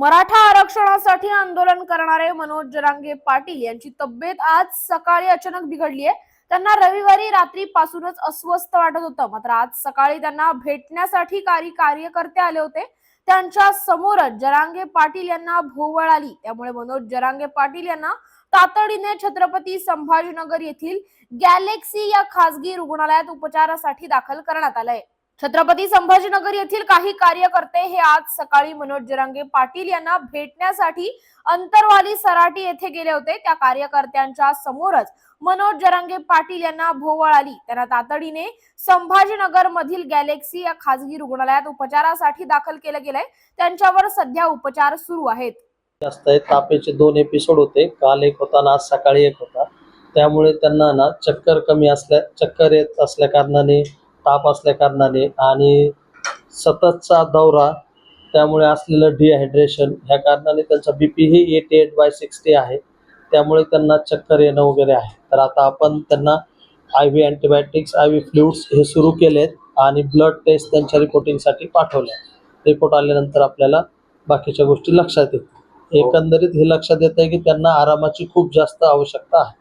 मराठा आरक्षणासाठी आंदोलन करणारे मनोज जरांगे पाटील यांची तब्येत आज सकाळी अचानक बिघडली आहे. त्यांना रविवारी रात्रीपासूनच अस्वस्थ वाटत होतं. मात्र आज सकाळी त्यांना भेटण्यासाठी काही कार्यकर्ते आले होते. त्यांच्या समोरच जरांगे पाटील यांना भोवळ आली. त्यामुळे मनोज जरांगे पाटील यांना तातडीने छत्रपती संभाजीनगर येथील गॅलेक्सी या खासगी रुग्णालयात उपचारासाठी दाखल करण्यात आलंय. छत्रपती संभाजीनगर येथील काही कार्यकर्ते हे आज सकाळी मनोज जरांगे पाटील यांना भेटण्यासाठी अंतरवाली सराटी येथे गेले होते. त्या कार्यकर्त्यांच्या समोरच मनोज जरांगे पाटील यांना भोवळ आली. त्यांना तातडीने संभाजीनगर मधील गॅलेक्सी या खासगी रुग्णालयात उपचारासाठी दाखल केलं गेलंय. त्यांच्यावर सध्या उपचार सुरू आहेत. जास्त तापेचे दोन एपिसोड होते. काल एक होता ना आज सकाळी एक होता. त्यामुळे त्यांना ना चक्कर कमी असल्या चक्कर येत असल्या कारणाने ताप असल्या कारणाने आणि सततचा दौरा त्यामुळे असलेलं डिहायड्रेशन ह्या कारणाने त्यांचा बी पी ही एटी एट बाय सिक्स्टी आहे. त्यामुळे त्यांना चक्कर येणं वगैरे आहे. तर आता आपण त्यांना I V antibiotics I V fluids हे सुरू केलेत आणि ब्लड टेस्ट त्यांच्या रिपोर्टिंगसाठी पाठवल्या. रिपोर्ट आल्यानंतर आपल्याला बाकीच्या गोष्टी लक्षात येतील. एकंदरीत हे लक्षात येत आहे की त्यांना आरामाची खूप जास्त आवश्यकता आहे.